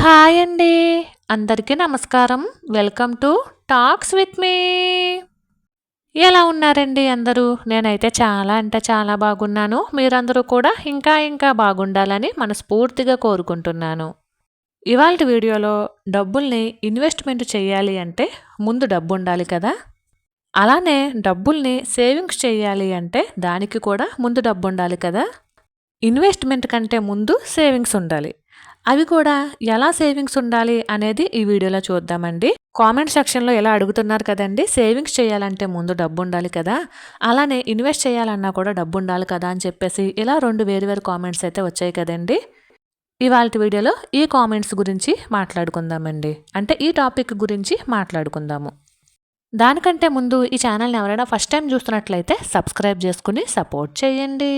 Hi అండి. అందరికీ నమస్కారం. Welcome to talks with me ఎలా ఉన్నారండి అందరూ? నేనైతే చాలా అంటే చాలా బాగున్నాను. మీరందరూ కూడా ఇంకా ఇంకా బాగుండాలని మనస్ఫూర్తిగా కోరుకుంటున్నాను. ఇవాళ వీడియోలో డబ్బుల్ని ఇన్వెస్ట్మెంట్ చేయాలి అంటే ముందు డబ్బు ఉండాలి కదా? అలానే డబ్బుల్ని సేవింగ్స్ చేయాలి అంటే దానికి కూడా ముందు డబ్బు ఉండాలి కదా? ఇన్వెస్ట్మెంట్ కంటే ముందు సేవింగ్స్ ఉండాలి. అవి కూడా ఎలా సేవింగ్స్ ఉండాలి అనేది ఈ వీడియోలో చూద్దామండి. కామెంట్ సెక్షన్లో ఎలా అడుగుతున్నారు కదండి? సేవింగ్స్ చేయాలంటే ముందు డబ్బు ఉండాలి కదా? అలానే ఇన్వెస్ట్ చేయాలన్నా కూడా డబ్బు ఉండాలి కదా అని చెప్పేసి ఇలా రెండు వేరు వేరు కామెంట్స్ అయితే వచ్చాయి కదండి. ఇవాళ వీడియోలో ఈ కామెంట్స్ గురించి మాట్లాడుకుందామండి. అంటే ఈ టాపిక్ గురించి మాట్లాడుకుందాము. దానికంటే ముందు ఈ ఛానల్ని ఎవరైనా ఫస్ట్ టైం చూస్తున్నట్లయితే సబ్స్క్రైబ్ చేసుకుని సపోర్ట్ చేయండి.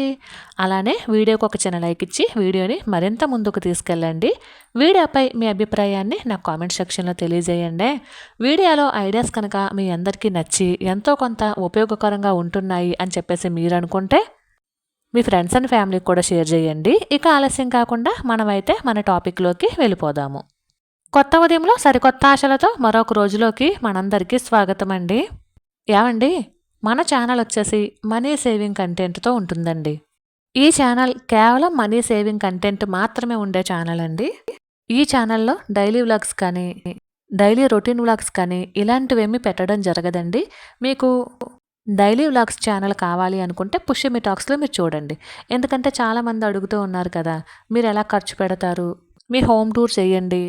అలానే వీడియోకి ఒక చిన్న లైక్ ఇచ్చి వీడియోని మరింత ముందుకు తీసుకెళ్ళండి. వీడియోపై మీ అభిప్రాయాన్ని నా కామెంట్ సెక్షన్లో తెలియజేయండి. వీడియోలో ఐడియాస్ కనుక మీ అందరికీ నచ్చి ఎంతో కొంత ఉపయోగకరంగా ఉంటున్నాయి అని చెప్పేసి మీరు అనుకుంటే మీ ఫ్రెండ్స్ అండ్ ఫ్యామిలీకి కూడా షేర్ చేయండి. ఇక ఆలస్యం కాకుండా మనమైతే మన టాపిక్లోకి వెళ్ళిపోదాము. కొత్త ఉదయంలో సరికొత్త ఆశలతో మరొక రోజులోకి మనందరికీ స్వాగతం అండి ఏమండి మన ఛానల్ వచ్చేసి మనీ సేవింగ్ కంటెంట్తో ఉంటుందండి. ఈ ఛానల్ కేవలం మనీ సేవింగ్ కంటెంట్ మాత్రమే ఉండే ఛానల్ అండి. ఈ ఛానల్లో డైలీ వ్లాగ్స్ కానీ డైలీ రొటీన్ వ్లాగ్స్ కానీ ఇలాంటివేమీ పెట్టడం జరగదండి. మీకు డైలీ వ్లాగ్స్ ఛానల్ కావాలి అనుకుంటే పుష్యమి టాక్స్లో మీరు చూడండి. ఎందుకంటే చాలామంది అడుగుతూ ఉన్నారు కదా మీరు ఎలా ఖర్చు పెడతారు? మీ హోమ్ టూర్ చేయండి.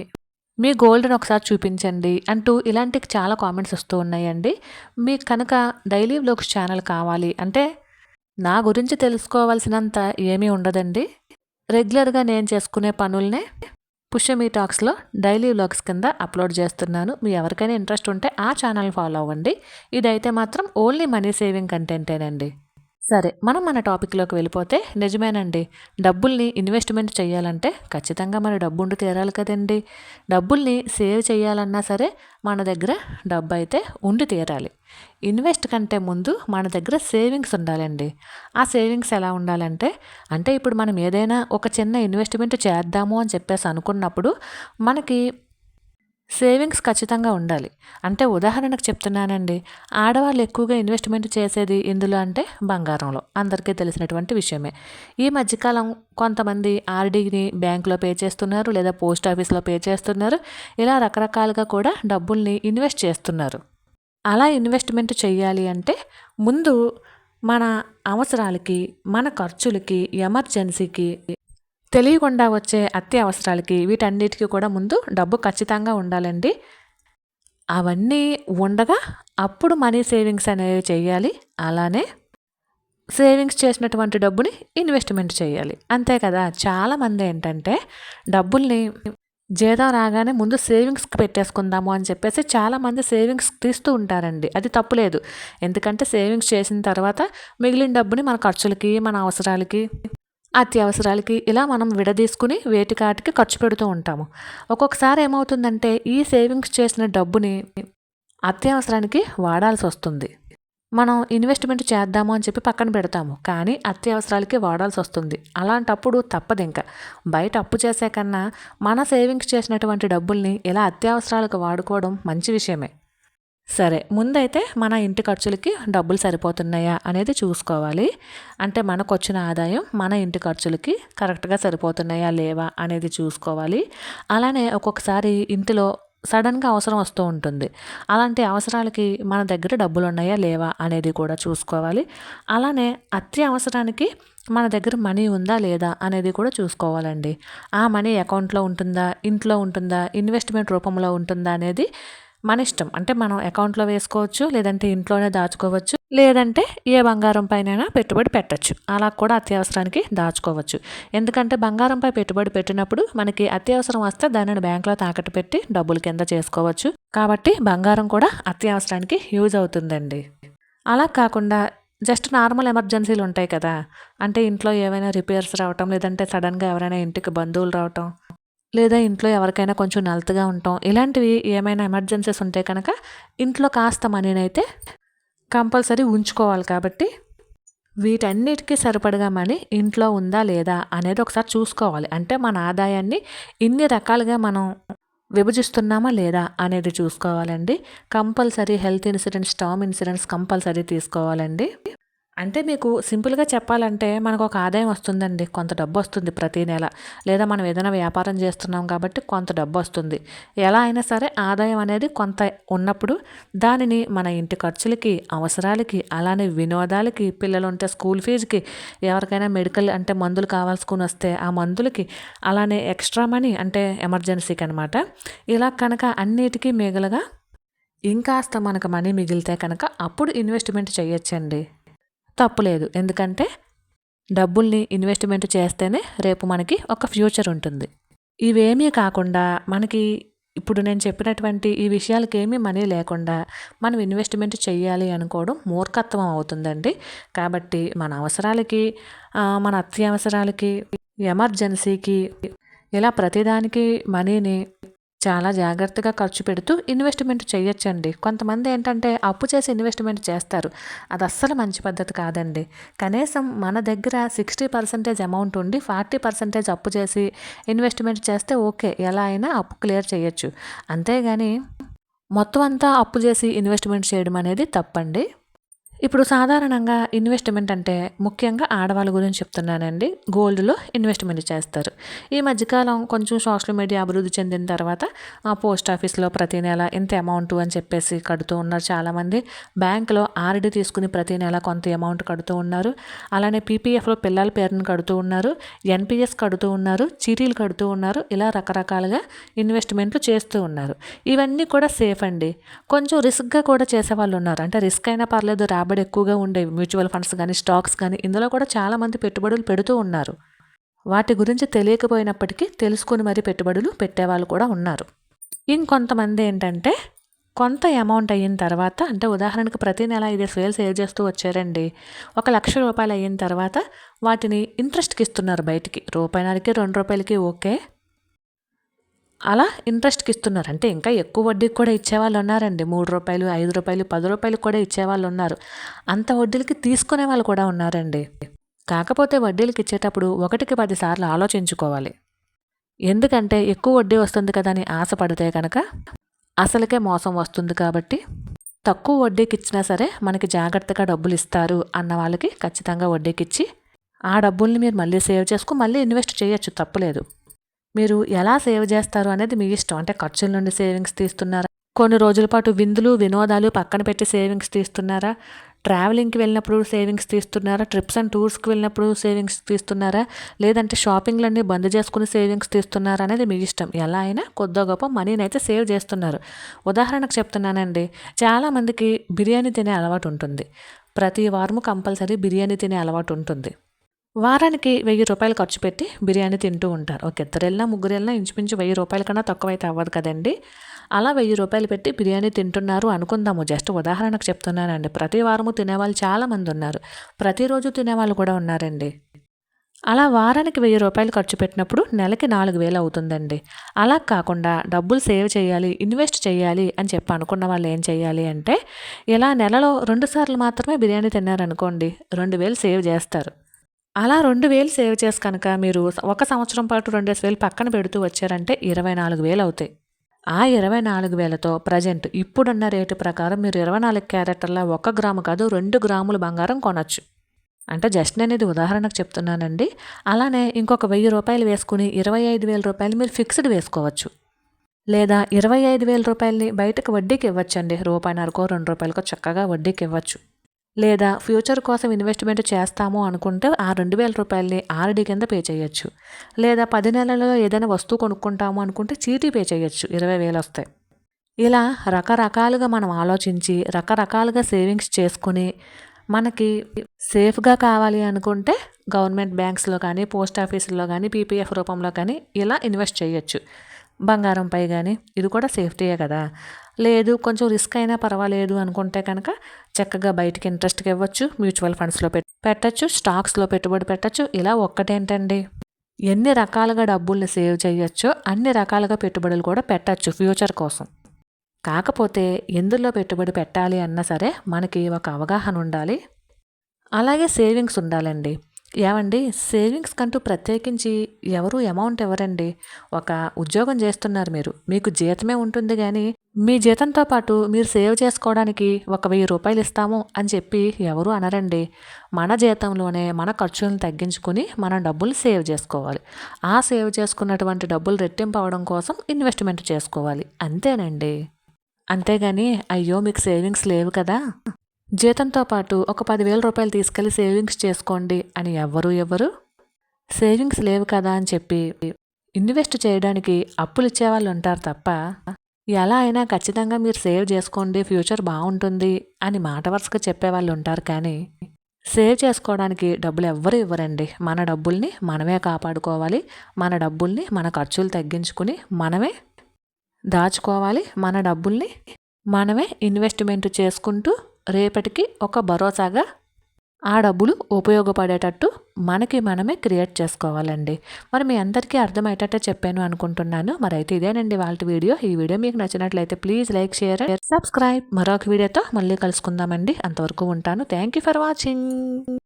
మీ గోల్డ్ని ఒకసారి చూపించండి అంటూ ఇలాంటి చాలా కామెంట్స్ వస్తూ ఉన్నాయండి. మీకు కనుక డైలీ బ్లాగ్స్ ఛానల్ కావాలి అంటే నా గురించి తెలుసుకోవాల్సినంత ఏమీ ఉండదండి. రెగ్యులర్గా నేను చేసుకునే పనులనే పుష్యమీ టాక్స్లో డైలీ వ్లాగ్స్ కింద అప్లోడ్ చేస్తున్నాను. మీ ఎవరికైనా ఇంట్రెస్ట్ ఉంటే ఆ ఛానల్ ఫాలో అవ్వండి. ఇదైతే మాత్రం ఓన్లీ మనీ సేవింగ్ కంటెంటేనండి. సరే మనం మన టాపిక్లోకి వెళ్ళిపోతే నిజమేనండి. డబ్బుల్ని ఇన్వెస్ట్మెంట్ చేయాలంటే ఖచ్చితంగా మన డబ్బు ఉండి తీరాలి కదండి. డబ్బుల్ని సేవ్ చేయాలన్నా సరే మన దగ్గర డబ్బు అయితే ఉండి తీరాలి. ఇన్వెస్ట్ కంటే ముందు మన దగ్గర సేవింగ్స్ ఉండాలండి. ఆ సేవింగ్స్ ఎలా ఉండాలంటే అంటే ఇప్పుడు మనం ఏదైనా ఒక చిన్న ఇన్వెస్ట్మెంట్ చేద్దాము అని చెప్పేసి అనుకున్నప్పుడు మనకి సేవింగ్స్ ఖచ్చితంగా ఉండాలి. అంటే ఉదాహరణకు చెప్తున్నానండి. ఆడవాళ్ళు ఎక్కువగా ఇన్వెస్ట్మెంట్ చేసేది ఇందులో అంటే బంగారంలో. అందరికీ తెలిసినటువంటి విషయమే. ఈ మధ్యకాలం కొంతమంది ఆర్డీని బ్యాంకులో పే చేస్తున్నారు లేదా పోస్ట్ ఆఫీస్లో పే చేస్తున్నారు. ఇలా రకరకాలుగా కూడా డబ్బుల్ని ఇన్వెస్ట్ చేస్తున్నారు. అలా ఇన్వెస్ట్మెంట్ చేయాలి అంటే ముందు మన అవసరాలకి మన ఖర్చులకి ఎమర్జెన్సీకి తెలియకుండా వచ్చే అత్యవసరాలకి వీటన్నిటికీ కూడా ముందు డబ్బు ఖచ్చితంగా ఉండాలండి. అవన్నీ ఉండగా అప్పుడు మనీ సేవింగ్స్ అనేవి చేయాలి. అలానే సేవింగ్స్ చేసినటువంటి డబ్బుని ఇన్వెస్ట్మెంట్ చేయాలి. అంతే కదా? చాలామంది ఏంటంటే డబ్బుల్ని జీతం రాగానే ముందు సేవింగ్స్కి పెట్టేసుకుందాము అని చెప్పేసి చాలామంది సేవింగ్స్ తీస్తూ ఉంటారండి. అది తప్పులేదు ఎందుకంటే సేవింగ్స్ చేసిన తర్వాత మిగిలిన డబ్బుని మన ఖర్చులకి మన అవసరాలకి అత్యవసరాలకి ఇలా మనం విడదీసుకుని వేటికాటికి ఖర్చు పెడుతూ ఉంటాము. ఒక్కొక్కసారి ఏమవుతుందంటే ఈ సేవింగ్స్ చేసిన డబ్బుని అత్యవసరానికి వాడాల్సి వస్తుంది. మనం ఇన్వెస్ట్మెంట్ చేద్దాము అని చెప్పి పక్కన పెడతాము కానీ అత్యవసరాలకి వాడాల్సి వస్తుంది. అలాంటప్పుడు తప్పదు ఇంకా. బయట అప్పు చేసే కన్నా మన సేవింగ్స్ చేసినటువంటి డబ్బుల్ని ఇలా అత్యవసరాలకు వాడుకోవడం మంచి విషయమే. సరే ముందైతే మన ఇంటి ఖర్చులకి డబ్బులు సరిపోతున్నాయా అనేది చూసుకోవాలి. అంటే మనకు వచ్చిన ఆదాయం మన ఇంటి ఖర్చులకి కరెక్ట్గా సరిపోతున్నాయా లేవా అనేది చూసుకోవాలి. అలానే ఒక్కొక్కసారి ఇంటిలో సడన్గా అవసరం వస్తూ ఉంటుంది. అలాంటి అవసరాలకి మన దగ్గర డబ్బులు ఉన్నాయా లేవా అనేది కూడా చూసుకోవాలి. అలానే అత్య అవసరానికి మన దగ్గర మనీ ఉందా లేదా అనేది కూడా చూసుకోవాలండి. ఆ మనీ అకౌంట్లో ఉంటుందా ఇంట్లో ఉంటుందా ఇన్వెస్ట్మెంట్ రూపంలో ఉంటుందా అనేది మన ఇష్టం. అంటే మనం అకౌంట్లో వేసుకోవచ్చు లేదంటే ఇంట్లోనే దాచుకోవచ్చు లేదంటే ఏ బంగారం పైన పెట్టుబడి పెట్టచ్చు. అలా కూడా అత్యవసరానికి దాచుకోవచ్చు. ఎందుకంటే బంగారంపై పెట్టుబడి పెట్టినప్పుడు మనకి అత్యవసరం వస్తే దానిని బ్యాంకులో తాకట్టు పెట్టి డబ్బులు కింద చేసుకోవచ్చు. కాబట్టి బంగారం కూడా అత్యవసరానికి యూజ్ అవుతుందండి. అలా కాకుండా జస్ట్ నార్మల్ ఎమర్జెన్సీలు ఉంటాయి కదా. అంటే ఇంట్లో ఏవైనా రిపేర్స్ రావటం లేదంటే సడన్గా ఎవరైనా ఇంటికి బంధువులు రావటం లేదా ఇంట్లో ఎవరికైనా కొంచెం నలతగా ఉంటాం. ఇలాంటివి ఏమైనా ఎమర్జెన్సీస్ ఉంటే కనుక ఇంట్లో కాస్త మనీనైతే కంపల్సరీ ఉంచుకోవాలి కాబట్టి వీటన్నిటికీ సరిపడగా మనీ ఇంట్లో ఉందా లేదా అనేది ఒకసారి చూసుకోవాలి. అంటే మన ఆదాయాన్ని ఇన్ని రకాలుగా మనం విభజిస్తున్నామా లేదా అనేది చూసుకోవాలండి. Compulsory health insurance term insurance compulsory తీసుకోవాలండి. అంటే మీకు సింపుల్గా చెప్పాలంటే మనకు ఒక ఆదాయం వస్తుందండి. కొంత డబ్బు వస్తుంది ప్రతి నెల. లేదా మనం ఏదైనా వ్యాపారం చేస్తున్నాం కాబట్టి కొంత డబ్బు వస్తుంది. ఎలా అయినా సరే ఆదాయం అనేది కొంత ఉన్నప్పుడు దానిని మన ఇంటి ఖర్చులకి అవసరాలకి అలానే వినోదాలకి పిల్లలు ఉంటే స్కూల్ ఫీజుకి ఎవరికైనా మెడికల్ అంటే మందులు కావాల్సుకుని వస్తే ఆ మందులకి అలానే ఎక్స్ట్రా మనీ అంటే ఎమర్జెన్సీకి అనమాట ఇలా కనుక అన్నిటికీ మిగలగా ఇంకాస్త మనకు మనీ మిగిలితే కనుక అప్పుడు ఇన్వెస్ట్మెంట్ చేయొచ్చండి. తప్పులేదు. ఎందుకంటే డబ్బుల్ని ఇన్వెస్ట్మెంట్ చేస్తేనే రేపు మనకి ఒక ఫ్యూచర్ ఉంటుంది. ఇవేమీ కాకుండా మనకి ఇప్పుడు నేను చెప్పినటువంటి ఈ విషయాలకి ఏమీ మనీ లేకుండా మనం ఇన్వెస్ట్మెంట్ చేయాలి అనుకోవడం మూర్ఖత్వం అవుతుందండి. కాబట్టి మన అవసరాలకి మన అత్యవసరాలకి ఎమర్జెన్సీకి ఇలా ప్రతిదానికి మనీని చాలా జాగ్రత్తగా ఖర్చు పెడుతూ ఇన్వెస్ట్మెంట్ చేయొచ్చండి. కొంతమంది ఏంటంటే అప్పు చేసి ఇన్వెస్ట్మెంట్ చేస్తారు. అది అస్సలు మంచి పద్ధతి కాదండి. కనీసం మన దగ్గర సిక్స్టీ పర్సెంటేజ్ అమౌంట్ ఉండి ఫార్టీ పర్సెంటేజ్ అప్పు చేసి ఇన్వెస్ట్మెంట్ చేస్తే ఓకే ఎలా అయినా అప్పు క్లియర్ చేయొచ్చు. అంతేగాని మొత్తం అంతా అప్పు చేసి ఇన్వెస్ట్మెంట్ చేయడం అనేది తప్పండి. ఇప్పుడు సాధారణంగా ఇన్వెస్ట్మెంట్ అంటే ముఖ్యంగా ఆడవాళ్ళ గురించి చెప్తున్నానండి. గోల్డ్లో ఇన్వెస్ట్మెంట్ చేస్తారు. ఈ మధ్యకాలం కొంచెం సోషల్ మీడియా అభివృద్ధి చెందిన తర్వాత ఆ పోస్ట్ ఆఫీస్లో ప్రతి నెల ఇంత అమౌంట్ అని చెప్పేసి కడుతూ ఉన్నారు చాలామంది. బ్యాంకులో ఆర్డీ తీసుకుని ప్రతి నెల కొంత అమౌంట్ కడుతూ ఉన్నారు. అలానే పీపీఎఫ్లో పిల్లల పేరును కడుతూ ఉన్నారు. ఎన్పిఎస్ కడుతూ ఉన్నారు. చీటీలు కడుతూ ఉన్నారు. ఇలా రకరకాలుగా ఇన్వెస్ట్మెంట్లు చేస్తూ ఉన్నారు. ఇవన్నీ కూడా సేఫ్ అండి. కొంచెం రిస్క్గా కూడా చేసే వాళ్ళు ఉన్నారు. అంటే రిస్క్ అయినా పర్లేదు రాబడి రాబడి ఎక్కువగా ఉండే మ్యూచువల్ ఫండ్స్ కానీ స్టాక్స్ కానీ ఇందులో కూడా చాలామంది పెట్టుబడులు పెడుతూ ఉన్నారు. వాటి గురించి తెలియకపోయినప్పటికీ తెలుసుకుని మరీ పెట్టుబడులు పెట్టేవాళ్ళు కూడా ఉన్నారు. ఇంకొంతమంది ఏంటంటే కొంత అమౌంట్ అయిన తర్వాత అంటే ఉదాహరణకు ప్రతి నెల ఐదు సేల్ సేవ్ చేస్తూ వచ్చారండి ఒక లక్ష రూపాయలు అయిన తర్వాత వాటిని ఇంట్రెస్ట్కి ఇస్తున్నారు బయటికి. రూపాయినరకి రెండు రూపాయలకి ఓకే. అలా ఇంట్రెస్ట్కి ఇస్తున్నారు అంటే ఇంకా ఎక్కువ వడ్డీకి కూడా ఇచ్చేవాళ్ళు ఉన్నారండి. మూడు రూపాయలు ఐదు రూపాయలు పది రూపాయలు కూడా ఇచ్చేవాళ్ళు ఉన్నారు. అంత వడ్డీలకి తీసుకునే వాళ్ళు కూడా ఉన్నారండి. కాకపోతే వడ్డీలకి ఇచ్చేటప్పుడు ఒకటికి పదిసార్లు ఆలోచించుకోవాలి. ఎందుకంటే ఎక్కువ వడ్డీ వస్తుంది కదా అని ఆశపడితే కనుక అసలుకే మోసం వస్తుంది కాబట్టి తక్కువ వడ్డీకి ఇచ్చినా సరే మనకి జాగ్రత్తగా డబ్బులు ఇస్తారు అన్న వాళ్ళకి ఖచ్చితంగా వడ్డీకి ఇచ్చి ఆ డబ్బుల్ని మీరు మళ్ళీ సేవ్ చేసుకుని మళ్ళీ ఇన్వెస్ట్ చేయొచ్చు తప్పులేదు. మీరు ఎలా సేవ్ చేస్తారు అనేది మీ ఇష్టం. అంటే ఖర్చుల నుండి సేవింగ్స్ తీస్తున్నారా? కొన్ని రోజుల పాటు విందులు వినోదాలు పక్కన పెట్టి సేవింగ్స్ తీస్తున్నారా? ట్రావెలింగ్కి వెళ్ళినప్పుడు సేవింగ్స్ తీస్తున్నారా? ట్రిప్స్ అండ్ టూర్స్కి వెళ్ళినప్పుడు సేవింగ్స్ తీస్తున్నారా? లేదంటే షాపింగ్లన్నీ బంద్ చేసుకుని సేవింగ్స్ తీస్తున్నారా అనేది మీ ఇష్టం. ఎలా అయినా కొద్దో గొప్ప మనీని అయితే సేవ్ చేస్తున్నారు. ఉదాహరణకు చెప్తున్నానండి. చాలామందికి బిర్యానీ తినే అలవాటు ఉంటుంది. ప్రతి వారము కంపల్సరీ బిర్యానీ తినే అలవాటు ఉంటుంది. వారానికి వెయ్యి రూపాయలు ఖర్చు పెట్టి బిర్యానీ తింటూ ఉంటారు. ఒక ఇద్దరు వెళ్ళినా ముగ్గురు వెళ్ళినా ఇంచుమించు వెయ్యి రూపాయల కన్నా తక్కువైతే అవ్వదు కదండి. అలా వెయ్యి రూపాయలు పెట్టి బిర్యానీ తింటున్నారు అనుకుందాము. జస్ట్ ఉదాహరణకు చెప్తున్నానండి. ప్రతి వారము తినేవాళ్ళు చాలామంది ఉన్నారు. ప్రతిరోజు తినేవాళ్ళు కూడా ఉన్నారండి. అలా వారానికి వెయ్యి రూపాయలు ఖర్చు పెట్టినప్పుడు నెలకి నాలుగు వేలు అవుతుందండి. అలా కాకుండా డబ్బులు సేవ్ చేయాలి ఇన్వెస్ట్ చేయాలి అని చెప్పి అనుకున్న వాళ్ళు ఏం చేయాలి అంటే ఇలా నెలలో రెండు సార్లు మాత్రమే బిర్యానీ తిన్నారనుకోండి రెండు వేలు సేవ్ చేస్తారు. అలా రెండు వేలు సేవ్ చేసి కనుక మీరు ఒక సంవత్సరం పాటు రెండేసి వేలు పక్కన పెడుతూ వచ్చారంటే ఇరవై నాలుగు వేలు అవుతాయి. ఆ ఇరవై నాలుగు వేలతో ప్రజెంట్ ఇప్పుడున్న రేటు ప్రకారం మీరు ఇరవై నాలుగు క్యారెక్టర్ల ఒక గ్రాము కాదు రెండు గ్రాములు బంగారం కొనొచ్చు. అంటే జస్ట్ నేను ఇది ఉదాహరణకు చెప్తున్నానండి. అలానే ఇంకొక వెయ్యి రూపాయలు వేసుకుని ఇరవై ఐదు వేల రూపాయలు మీరు ఫిక్స్డ్ వేసుకోవచ్చు. లేదా ఇరవై ఐదు వేల రూపాయలని బయటకు వడ్డీకి ఇవ్వచ్చండి. రూపాయిన్నరకో రెండు రూపాయలకో చక్కగా వడ్డీకి ఇవ్వచ్చు. లేదా ఫ్యూచర్ కోసం ఇన్వెస్ట్మెంట్ చేస్తాము అనుకుంటే ఆ రెండు వేల రూపాయలని ఆర్డీ కింద పే చేయొచ్చు. లేదా పది నెలలలో ఏదైనా వస్తువు కొనుక్కుంటాము అనుకుంటే చీటీ పే చేయొచ్చు ఇరవై వేలు వస్తాయి ఇలా రకరకాలుగా మనం ఆలోచించి రకరకాలుగా సేవింగ్స్ చేసుకుని మనకి సేఫ్గా కావాలి అనుకుంటే గవర్నమెంట్ బ్యాంక్స్లో కానీ పోస్ట్ ఆఫీసుల్లో కానీ పీపీఎఫ్ రూపంలో కానీ ఇలా ఇన్వెస్ట్ చేయొచ్చు. బంగారంపై కానీ ఇది కూడా సేఫ్టీయే కదా. లేదు కొంచెం రిస్క్ అయినా పర్వాలేదు అనుకుంటే కనుక చక్కగా బయటికి ఇంట్రెస్ట్కి ఇవ్వచ్చు. మ్యూచువల్ ఫండ్స్లో పెట్టచ్చు స్టాక్స్లో పెట్టుబడి పెట్టచ్చు. ఇలా ఒక్కటేంటండి? ఎన్ని రకాలుగా డబ్బుల్ని సేవ్ చేయొచ్చో అన్ని రకాలుగా పెట్టుబడులు కూడా పెట్టచ్చు ఫ్యూచర్ కోసం. కాకపోతే ఎందులో పెట్టుబడి పెట్టాలి అన్నా సరే మనకి ఒక అవగాహన ఉండాలి. అలాగే సేవింగ్స్ ఉండాలండి. ఏమండి సేవింగ్స్ కంటూ ప్రత్యేకించి ఎవరు అమౌంట్ ఇవ్వరండి ఒక ఉద్యోగం చేస్తున్నారు మీరు. మీకు జీతమే ఉంటుంది కానీ మీ జీతంతో పాటు మీరు సేవ్ చేసుకోవడానికి ఒక వెయ్యి రూపాయలు ఇస్తాము అని చెప్పి ఎవరు అనరండి. మన జీతంలోనే మన ఖర్చులను తగ్గించుకుని మనం డబ్బులు సేవ్ చేసుకోవాలి. ఆ సేవ్ చేసుకున్నటువంటి డబ్బులు రెట్టింపు అవడం కోసం ఇన్వెస్ట్మెంట్ చేసుకోవాలి. అంతేనండి. అంతేగాని అయ్యో మీకు సేవింగ్స్ లేవు కదా. జీతంతో పాటు ఒక పదివేల రూపాయలు తీసుకెళ్ళి సేవింగ్స్ చేసుకోండి అని ఎవ్వరు ఎవ్వరు సేవింగ్స్ లేవు కదా అని చెప్పి ఇన్వెస్ట్ చేయడానికి అప్పులు ఇచ్చేవాళ్ళు ఉంటారు తప్ప ఎలా అయినా ఖచ్చితంగా మీరు సేవ్ చేసుకోండి ఫ్యూచర్ బాగుంటుంది అని మాట వరుసగా చెప్పేవాళ్ళు ఉంటారు కానీ సేవ్ చేసుకోవడానికి డబ్బులు ఎవ్వరు ఇవ్వరండి. మన డబ్బుల్ని మనమే కాపాడుకోవాలి. మన డబ్బుల్ని మన ఖర్చులు తగ్గించుకుని మనమే దాచుకోవాలి. మన డబ్బుల్ని మనమే ఇన్వెస్ట్మెంట్ చేసుకుంటూ రేపటికి ఒక భరోసాగా ఆ డబ్బులు ఉపయోగపడేటట్టు మనకి మనమే క్రియేట్ చేసుకోవాలండి. మరి మీ అందరికీ అర్థమయ్యేటట్టే చెప్పాను అనుకుంటున్నాను. మరి అయితే ఇదేనండి వాళ్ళ వీడియో. ఈ వీడియో మీకు నచ్చినట్లయితే ప్లీజ్ లైక్ షేర్ సబ్స్క్రైబ్. మరొక వీడియోతో మళ్ళీ కలుసుకుందామండి. అంతవరకు ఉంటాను. Thank you for watching.